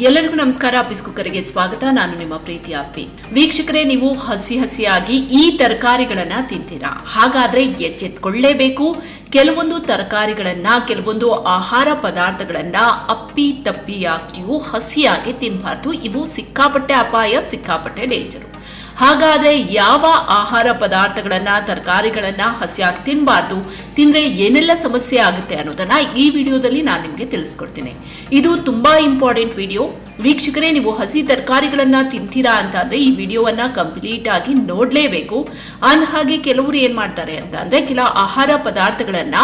ಎಲ್ಲರಿಗೂ ನಮಸ್ಕಾರ. ಅಪ್ಪಿಸ್ ಕುಕ್ಕರಿಗೆ ಸ್ವಾಗತ. ನಾನು ನಿಮ್ಮ ಪ್ರೀತಿ ಅಪ್ಪಿ ವೀಕ್ಷಕರೇ, ನೀವು ಹಸಿ ಹಸಿಯಾಗಿ ಈ ತರಕಾರಿಗಳನ್ನ ತಿಂತೀರಾ? ಹಾಗಾದ್ರೆ ಎಚ್ಚೆತ್ಕೊಳ್ಳೇಬೇಕು. ಕೆಲವೊಂದು ತರಕಾರಿಗಳನ್ನ, ಕೆಲವೊಂದು ಆಹಾರ ಪದಾರ್ಥಗಳನ್ನ ಅಪ್ಪಿ ತಪ್ಪಿಯಾಗಿಯೂ ಹಸಿಯಾಗಿ ತಿನ್ನಬಾರ್ದು ಇವು ಸಿಕ್ಕಾಪಟ್ಟೆ ಅಪಾಯ, ಸಿಕ್ಕಾಪಟ್ಟೆ ಡೇಂಜರು. ಹಾಗಾದ್ರೆ ಯಾವ ಆಹಾರ ಪದಾರ್ಥಗಳನ್ನ, ತರಕಾರಿಗಳನ್ನ ಹಸಿಯಾಗಿ ತಿನ್ನಬಾರ್ದು ತಿಂದ್ರೆ ಏನೆಲ್ಲ ಸಮಸ್ಯೆ ಆಗುತ್ತೆ ಅನ್ನೋದನ್ನ ಈ ವಿಡಿಯೋದಲ್ಲಿ ನಾನು ನಿಮಗೆ ತಿಳಿಸ್ಕೊಡ್ತೀನಿ. ಇದು ತುಂಬಾ ಇಂಪಾರ್ಟೆಂಟ್ ವಿಡಿಯೋ. ವೀಕ್ಷಕರೇ, ನೀವು ಹಸಿ ತರಕಾರಿಗಳನ್ನ ತಿಂತೀರಾ ಅಂತ ಅಂದ್ರೆ ಈ ವಿಡಿಯೋವನ್ನ ಕಂಪ್ಲೀಟ್ ಆಗಿ ನೋಡ್ಲೇಬೇಕು. ಅಂದ ಹಾಗೆ ಕೆಲವರು ಏನ್ ಮಾಡ್ತಾರೆ ಅಂತ ಅಂದ್ರೆ ಕೆಲ ಆಹಾರ ಪದಾರ್ಥಗಳನ್ನ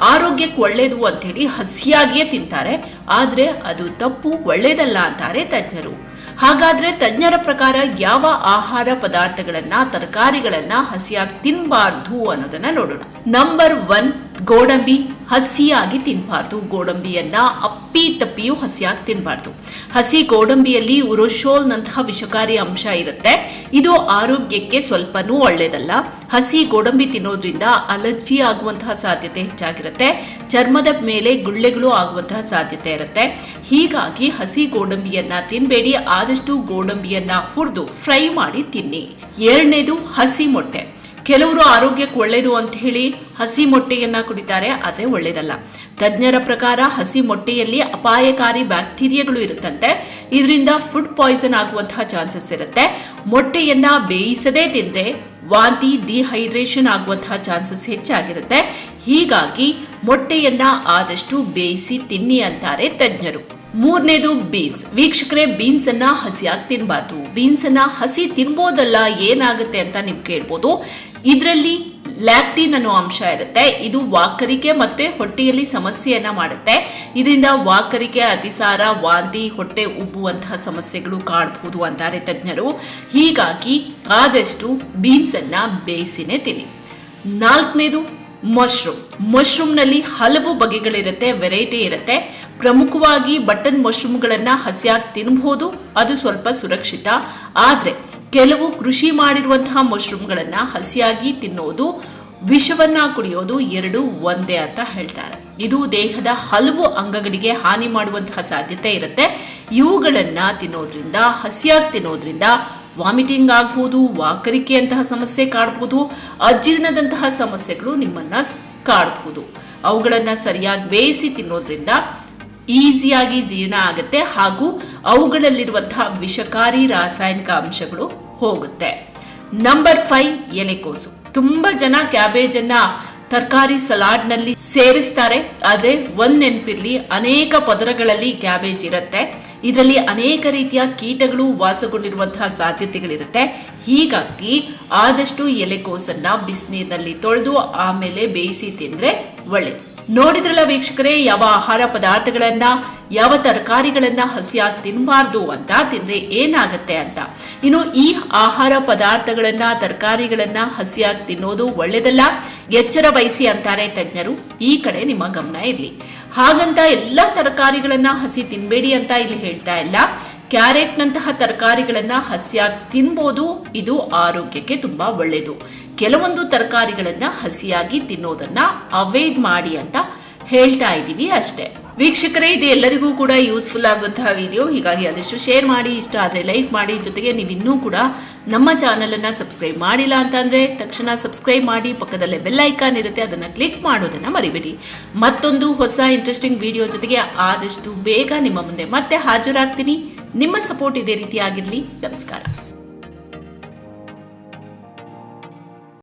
ಆರೋಗ್ಯಕ್ಕೆ ಒಳ್ಳೇದು ಅಂತ ಹೇಳಿ ಹಸಿಯಾಗಿಯೇ ತಿಂತಾರೆ. ಆದ್ರೆ ಅದು ತಪ್ಪು, ಒಳ್ಳೇದಲ್ಲ ಅಂತಾರೆ ತಜ್ಞರು. ಹಾಗಾದ್ರೆ ತಜ್ಞರ ಪ್ರಕಾರ ಯಾವ ಆಹಾರ ಪದಾರ್ಥಗಳನ್ನ ತರಕಾರಿಗಳನ್ನ ಹಸಿಯಾಗಿ ತಿನ್ನಬಾರ್ದು ಅನ್ನೋದನ್ನ ನೋಡೋಣ. ನಂಬರ್ ಒನ್ ಗೋಡಂಬಿ. ಹಸಿಯಾಗಿ ತಿನ್ನಬಾರ್ದು ಗೋಡಂಬಿಯನ್ನ ಅಪ್ಪಿ ತಪ್ಪಿಯೂ ಹಸಿಯಾಗಿ ತಿನ್ನಬಾರ್ದು ಹಸಿ ಗೋಡಂಬಿಯಲ್ಲಿ ಉರೋಶೋಲ್ನಂತಹ ವಿಷಕಾರಿ ಅಂಶ ಇರುತ್ತೆ. ಇದು ಆರೋಗ್ಯಕ್ಕೆ ಸ್ವಲ್ಪನೂ ಒಳ್ಳೆಯದಲ್ಲ ಹಸಿ ಗೋಡಂಬಿ ತಿನ್ನೋದ್ರಿಂದ ಅಲರ್ಜಿ ಆಗುವಂತಹ ಸಾಧ್ಯತೆ ಹೆಚ್ಚಾಗಿರುತ್ತೆ. ಚರ್ಮದ ಮೇಲೆ ಗುಳ್ಳೆಗಳು ಆಗುವಂತಹ ಸಾಧ್ಯತೆ ಇರುತ್ತೆ. ಹೀಗಾಗಿ ಹಸಿ ಗೋಡಂಬಿಯನ್ನ ತಿನ್ಬೇಡಿ. ಆದಷ್ಟು ಗೋಡಂಬಿಯನ್ನ ಹುರಿದು ಫ್ರೈ ಮಾಡಿ ತಿನ್ನಿ. ಎರಡನೇದು ಹಸಿ ಮೊಟ್ಟೆ. ಕೆಲವರು ಆರೋಗ್ಯಕ್ಕೆ ಒಳ್ಳೆಯದು ಅಂತ ಹೇಳಿ ಹಸಿ ಮೊಟ್ಟೆಯನ್ನು ಕುಡಿತಾರೆ, ಆದರೆ ಒಳ್ಳೆಯದಲ್ಲ ತಜ್ಞರ ಪ್ರಕಾರ ಹಸಿ ಮೊಟ್ಟೆಯಲ್ಲಿ ಅಪಾಯಕಾರಿ ಬ್ಯಾಕ್ಟೀರಿಯಾಗಳು ಇರುತ್ತಂತೆ. ಇದರಿಂದ ಫುಡ್ ಪಾಯ್ಸನ್ ಆಗುವಂತಹ ಚಾನ್ಸಸ್ ಇರುತ್ತೆ. ಮೊಟ್ಟೆಯನ್ನ ಬೇಯಿಸದೇ ತಿಂದ್ರೆ ವಾಂತಿ, ಡಿಹೈಡ್ರೇಷನ್ ಆಗುವಂತಹ ಚಾನ್ಸಸ್ ಹೆಚ್ಚಾಗಿರುತ್ತೆ. ಹೀಗಾಗಿ ಮೊಟ್ಟೆಯನ್ನ ಆದಷ್ಟು ಬೇಯಿಸಿ ತಿನ್ನಿ ಅಂತಾರೆ ತಜ್ಞರು. ಮೂರನೇದು ಬೀನ್ಸ್. ವೀಕ್ಷಕರೇ ಬೀನ್ಸ್ ಅನ್ನ ಹಸಿಯಾಗಿ ತಿನ್ನಬಾರ್ದು ಬೀನ್ಸ್ ಅನ್ನ ಹಸಿ ತಿನ್ಬೋದಲ್ಲ, ಏನಾಗುತ್ತೆ ಅಂತ ನೀವು ಕೇಳ್ಬೋದು. ಇದರಲ್ಲಿ ಲ್ಯಾಕ್ಟಿನ್ ಅನ್ನೋ ಅಂಶ ಇರುತ್ತೆ. ಇದು ವಾಕರಿಕೆ ಮತ್ತೆ ಹೊಟ್ಟೆಯಲ್ಲಿ ಸಮಸ್ಯೆಯನ್ನ ಮಾಡುತ್ತೆ. ಇದರಿಂದ ವಾಕರಿಕೆ, ಅತಿಸಾರ, ವಾಂತಿ, ಹೊಟ್ಟೆ ಉಬ್ಬುವಂತಹ ಸಮಸ್ಯೆಗಳು ಕಾಡಬಹುದು ಅಂತಾರೆ ತಜ್ಞರು. ಹೀಗಾಗಿ ಆದಷ್ಟು ಬೀನ್ಸ್ ಅನ್ನ ಬೇಯಿಸಿನೇ ತಿನ್ನಿ. ನಾಲ್ಕನೇದು, ಮಶ್ರೂಮ್. ಮಶ್ರೂಮ್ನಲ್ಲಿ ಹಲವು ಬಗೆಗಳಿರುತ್ತೆ, ವೆರೈಟಿ ಇರುತ್ತೆ. ಪ್ರಮುಖವಾಗಿ ಬಟನ್ ಮಶ್ರೂಮ್ಗಳನ್ನು ಹಸಿಯಾಗಿ ತಿನ್ನಬಹುದು ಅದು ಸ್ವಲ್ಪ ಸುರಕ್ಷಿತ. ಆದರೆ ಕೆಲವು ಕೃಷಿ ಮಾಡಿರುವಂತಹ ಮಶ್ರೂಮ್ಗಳನ್ನು ಹಸಿಯಾಗಿ ತಿನ್ನೋದು, ವಿಷವನ್ನ ಕುಡಿಯೋದು ಎರಡು ಒಂದೇ ಅಂತ ಹೇಳ್ತಾರೆ. ಇದು ದೇಹದ ಹಲವು ಅಂಗಗಳಿಗೆ ಹಾನಿ ಮಾಡುವಂತಹ ಸಾಧ್ಯತೆ ಇರುತ್ತೆ. ಇವುಗಳನ್ನ ತಿನ್ನೋದ್ರಿಂದ, ಹಸಿಯಾಗಿ ತಿನ್ನೋದ್ರಿಂದ ವಾಮಿಟಿಂಗ್ ಆಗ್ಬೋದು ವಾಕರಿಕೆಯಂತಹ ಸಮಸ್ಯೆ ಕಾಡ್ಬೋದು, ಅಜೀರ್ಣದಂತಹ ಸಮಸ್ಯೆಗಳು ನಿಮ್ಮನ್ನ ಕಾಡ್ಬೋದು. ಅವುಗಳನ್ನು ಸರಿಯಾಗಿ ಬೇಯಿಸಿ ತಿನ್ನೋದ್ರಿಂದ ಈಸಿಯಾಗಿ ಜೀರ್ಣ ಆಗುತ್ತೆ ಹಾಗೂ ಅವುಗಳಲ್ಲಿರುವಂತಹ ವಿಷಕಾರಿ ರಾಸಾಯನಿಕ ಅಂಶಗಳು ಹೋಗುತ್ತೆ. ನಂಬರ್ ಫೈವ್ ಎಲೆಕೋಸು ತುಂಬಾ ಜನ ಕ್ಯಾಬೇಜ್ ಅನ್ನ ತರಕಾರಿ ಸಲಾಡ್ನಲ್ಲಿ ಸೇರಿಸ್ತಾರೆ. ಆದರೆ ಒಂದು ನೆನಪಿರ್ಲಿ, ಅನೇಕ ಪದರಗಳಲ್ಲಿ ಕ್ಯಾಬೇಜ್ ಇರುತ್ತೆ. ಇದರಲ್ಲಿ ಅನೇಕ ರೀತಿಯ ಕೀಟಗಳು ವಾಸಗೊಂಡಿರುವಂತಹ ಸಾಧ್ಯತೆಗಳಿರುತ್ತೆ. ಹೀಗಾಗಿ ಆದಷ್ಟು ಎಲೆಕೋಸನ್ನು ಬಿಸಿನೀರಿನಲ್ಲಿ ತೊಳೆದು ಆಮೇಲೆ ಬೇಯಿಸಿ ತಿಂದರೆ ಒಳ್ಳೇದು. ನೋಡಿದ್ರಲ್ಲ ವೀಕ್ಷಕರೇ, ಯಾವ ಆಹಾರ ಪದಾರ್ಥಗಳನ್ನ, ಯಾವ ತರಕಾರಿಗಳನ್ನ ಹಸಿಯಾಗಿ ತಿನ್ನಬಾರ್ದು ಅಂತ ತಿಂದ್ರೆ ಏನಾಗತ್ತೆ ಅಂತ. ಇನ್ನು ಈ ಆಹಾರ ಪದಾರ್ಥಗಳನ್ನ, ತರಕಾರಿಗಳನ್ನ ಹಸಿಯಾಗಿ ತಿನ್ನೋದು ಒಳ್ಳೇದಲ್ಲ. ಎಚ್ಚರ ವಹಿಸಿ ಅಂತಾರೆ ತಜ್ಞರು. ಈ ಕಡೆ ನಿಮ್ಮ ಗಮನ ಇರಲಿ. ಹಾಗಂತ ಎಲ್ಲ ತರಕಾರಿಗಳನ್ನ ಹಸಿ ತಿನ್ಬೇಡಿ ಅಂತ ಇಲ್ಲಿ ಹೇಳ್ತಾ ಇಲ್ಲ. ಕ್ಯಾರೆಟ್ನಂತಹ ತರಕಾರಿಗಳನ್ನ ಹಸಿಯಾಗಿ ತಿನ್ಬೋದು. ಇದು ಆರೋಗ್ಯಕ್ಕೆ ತುಂಬಾ ಒಳ್ಳೆಯದು ಕೆಲವೊಂದು ತರಕಾರಿಗಳನ್ನ ಹಸಿಯಾಗಿ ತಿನ್ನೋದನ್ನ ಅವಾಯ್ಡ್ ಮಾಡಿ ಅಂತ ಹೇಳ್ತಾ ಇದ್ದೀವಿ ಅಷ್ಟೇ. ವೀಕ್ಷಕರೇ, ಇದು ಎಲ್ಲರಿಗೂ ಕೂಡ ಯೂಸ್ಫುಲ್ ಆಗುವಂತಹ ವಿಡಿಯೋ ಹೀಗಾಗಿ ಆದಷ್ಟು ಶೇರ್ ಮಾಡಿ, ಇಷ್ಟ ಆದರೆ ಲೈಕ್ ಮಾಡಿ. ಜೊತೆಗೆ ನೀವು ಇನ್ನೂ ಕೂಡ ನಮ್ಮ ಚಾನಲನ್ನು ಸಬ್ಸ್ಕ್ರೈಬ್ ಮಾಡಿಲ್ಲ ಅಂತಂದರೆ ತಕ್ಷಣ ಸಬ್ಸ್ಕ್ರೈಬ್ ಮಾಡಿ. ಪಕ್ಕದಲ್ಲೇ ಬೆಲ್ ಐಕಾನ್ ಇರುತ್ತೆ, ಅದನ್ನ ಕ್ಲಿಕ್ ಮಾಡೋದನ್ನ ಮರಿಬೇಡಿ. ಮತ್ತೊಂದು ಹೊಸ ಇಂಟ್ರೆಸ್ಟಿಂಗ್ ವಿಡಿಯೋ ಜೊತೆಗೆ ಆದಷ್ಟು ಬೇಗ ನಿಮ್ಮ ಮುಂದೆ ಮತ್ತೆ ಹಾಜರಾಗ್ತೀನಿ. ನಿಮ್ಮ ಸಪೋರ್ಟ್ ಇದೇ ರೀತಿಯಾಗಿರಲಿ ನಮಸ್ಕಾರ.